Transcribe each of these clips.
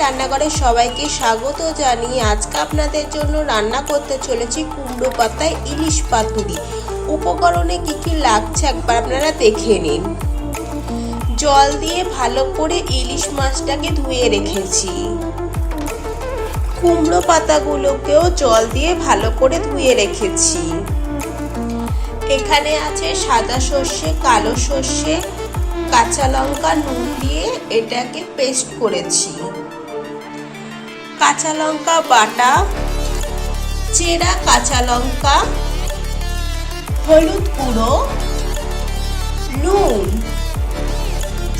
চ্যানেলে সবাইকে স্বাগত জানিয়ে আজকে আপনাদের জন্য রান্না করতে চলেছি কুমড়ো পাতায় ইলিশ পাতুরি। উপকরণে কি কি লাগছে একবার আপনারা দেখে নিন। জল দিয়ে ভালো করে ইলিশ মাছটাকে ধুয়ে রেখেছি। কুমড়ো পাতাগুলোকেও জল দিয়ে ভালো করে ধুয়ে রেখেছি। এখানে আছে সাদা সর্ষে, কালো সর্ষে কাঁচা লঙ্কা, নুন দিয়ে এটাকে পেস্ট করেছি। কাঁচা লঙ্কা বাটা, চেরা কাঁচা লঙ্কা, হলুদ গুঁড়ো, নুন,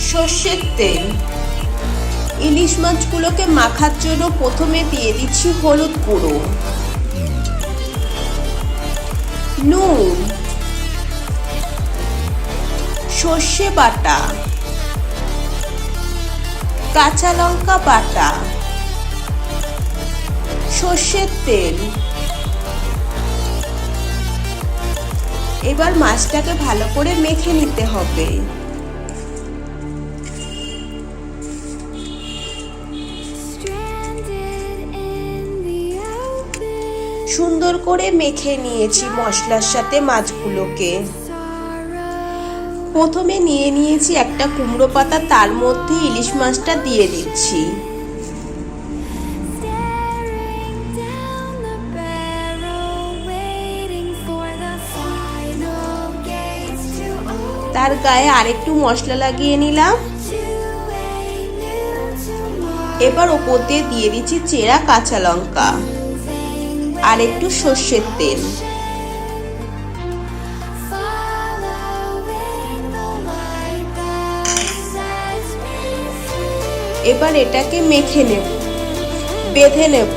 সর্ষের তেল। ইলিশ মাছগুলোকে মাখার জন্য প্রথমে দিয়ে দিচ্ছি হলুদ গুঁড়ো। নুন সর্ষে বাটা, কাঁচা লঙ্কা বাটা, সর্ষের তেল। এবার মাছটাকে ভালো করে মেখে নিতে হবে। সুন্দর করে মেখে নিয়েছি মশলার সাথে মাছগুলোকে। প্রথমে নিয়ে নিয়েছি একটা কুমড়ো পাতা তার মধ্যে ইলিশ মাছটা দিয়ে দিচ্ছি। তার গায়ে আরেকটু মশলা লাগিয়ে নিলাম। এবার ওপর দিয়ে দিয়ে দিচ্ছি চেরা কাঁচা লঙ্কা। আর একটু সর্ষের তেল। এবার এটাকে মেখে নেব। বেঁধে নেব।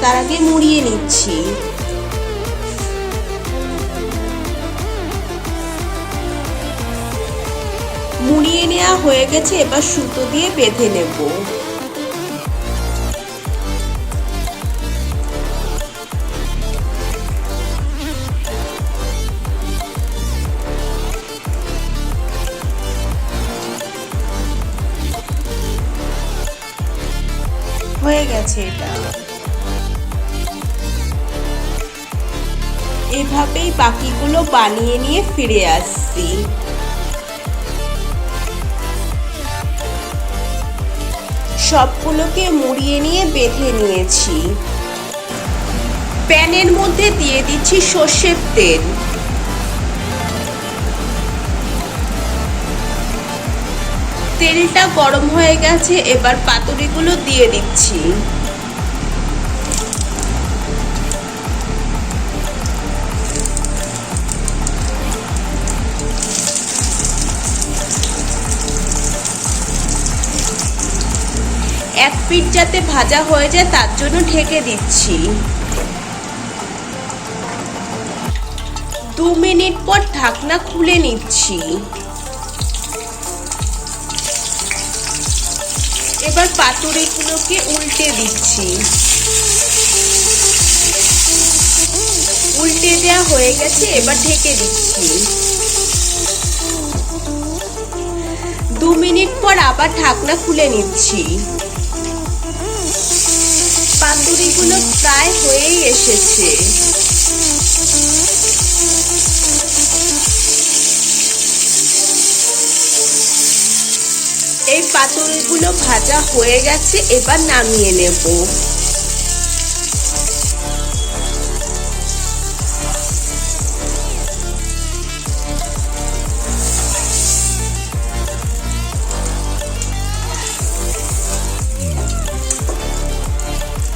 তার আগে মুড়িয়ে নিচ্ছি। মুড়িয়ে নেওয়া হয়ে গেছে, এবার সুতো দিয়ে বেঁধে নেব। হয়ে গেছে এটা। এভাবেই বাকিগুলো বানিয়ে নিয়ে ফিরে আসছি। সবগুলোকে মুড়িয়ে নিয়ে বেঁধে নিয়েছি। প্যানের মধ্যে দিয়ে দিচ্ছি সর্ষের তেল। তেলটা গরম হয়ে গেছে, এবার পাতুরিগুলো দিয়ে দিচ্ছি। এক পিঠ যাতে ভাজা হয়ে যায়, তার জন্য ঢেকে দিচ্ছি। দু মিনিট পর ঢাকনা খুলে নিচ্ছি। এবার পাতুরিগুলোকে উল্টে দিচ্ছি। উল্টে দেওয়া হয়ে গেছে, এবার ঢেকে দিচ্ছি। দু মিনিট পর আবার ঢাকনা খুলে নিচ্ছি। পাতুরিগুলো প্রায় হয়েই এসেছে। এই পাতুরিগুলো ভাজা হয়ে গেছে, এবার নামিয়ে নেব।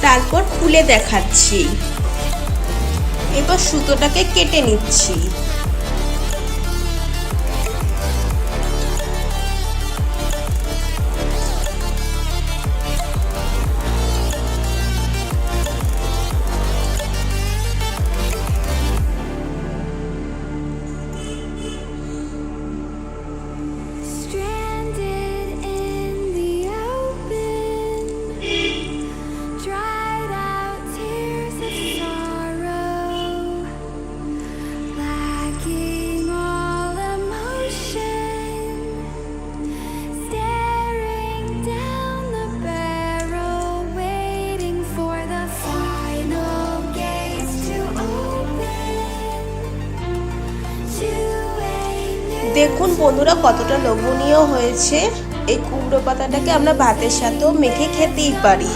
তারপর খুলে দেখাচ্ছি। এবার সুতোটাকে কেটে নিচ্ছি। দেখুন বন্ধুরা, কতটা লোভনীয় হয়েছে। এই কুমড়ো পাতাটাকে আমরা ভাতের সাথেও মেখে খেতেই পারি।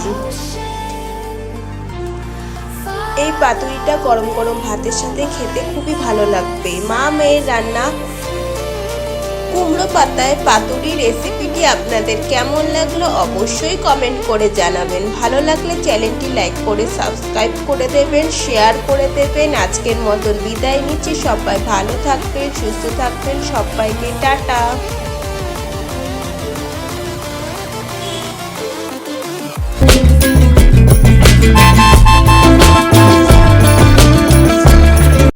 এই পাতুরিটা গরম গরম ভাতের সাথে খেতে খুবই ভালো লাগবে। মা মেয়ের রান্না কুমড়ো পাতায় পাতুরি রেসিপিটি আপনাদের কেমন লাগল অবশ্যই কমেন্ট করে জানাবেন। ভালো লাগলে চ্যানেলটি লাইক করে, সাবস্ক্রাইব করে দেবেন, শেয়ার করে দেবেন। আজকের মতন বিদায় নিচ্ছি। সবাই ভালো থাকবেন, সুস্থ থাকবেন। সবাইকে টাটা।